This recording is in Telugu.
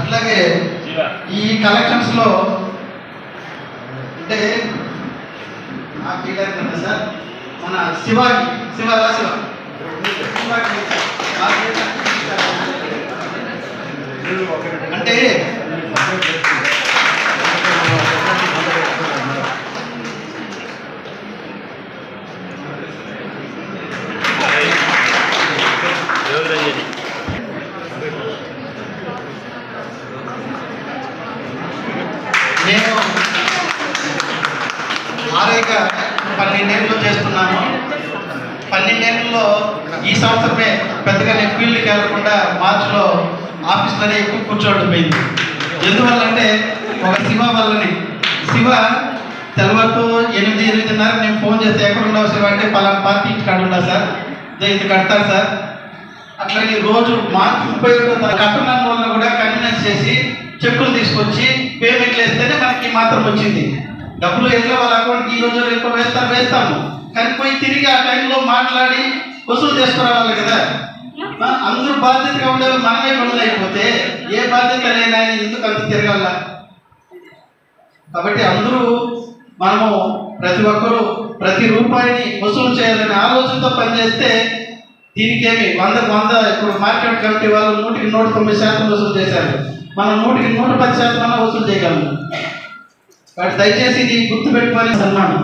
అలాగే ఈ కలెక్షన్స్లో అంటే కదా సార్ మన శివాజీ శివ శివ అంటే నేను ఆరేక పన్నెండేళ్ళు చేస్తున్నాను. పన్నెండేళ్ళలో ఈ సంవత్సరమే పెద్దగా నేను ఫీల్డ్కి వెళ్ళకుండా మార్చిలో ఆఫీస్లోనే ఎక్కువ కూర్చోవడం పోయింది ఎందువల్లంటే ఒక శివ వల్లని. శివ తెల్లవారు ఎనిమిది ఎనిమిదిన్నర నేను ఫోన్ చేస్తే ఎక్కడ ఉన్నావు శివ అంటే పలానా పార్టీ ఇంటికాడ సార్. ఇది కడతారు సార్. అట్లాగే రోజు మార్చి ముప్పై ఒకటో కట్టడం వల్ల కూడా కన్వీనెన్స్ చేసి చెక్కులు తీసుకొచ్చి పేమెంట్లు అకౌంట్కి మాత్రం వచ్చింది. డబ్బులు ఎట్లా వాళ్ళ అకౌంట్కి ఈ రోజు రేపు వేస్తారు? వేస్తాము. కానీ పోయి తిరిగి ఆ టైంలో మాట్లాడి వసూలు చేసుకురావాలి కదా. అందరూ బాధ్యతగా ఉండేవి మనమే పనులు అయిపోతే ఏ బాధ్యత లేని ఆయన ఎందుకు అంత తిరగాల? కాబట్టి అందరూ మనము ప్రతి ఒక్కరూ ప్రతి రూపాయిని వసూలు చేయాలని ఆలోచనతో పనిచేస్తే దీనికేమి వంద వంద ఇప్పుడు మార్కెట్ కమిటీ వాళ్ళు నూటికి నూట తొమ్మిది శాతం వసూలు చేశారు. మనం నూటికి నూట పది శాతం వసూలు చేయగలము దయచేసి ఇది గుర్తుపెట్టుకొని సన్మానం.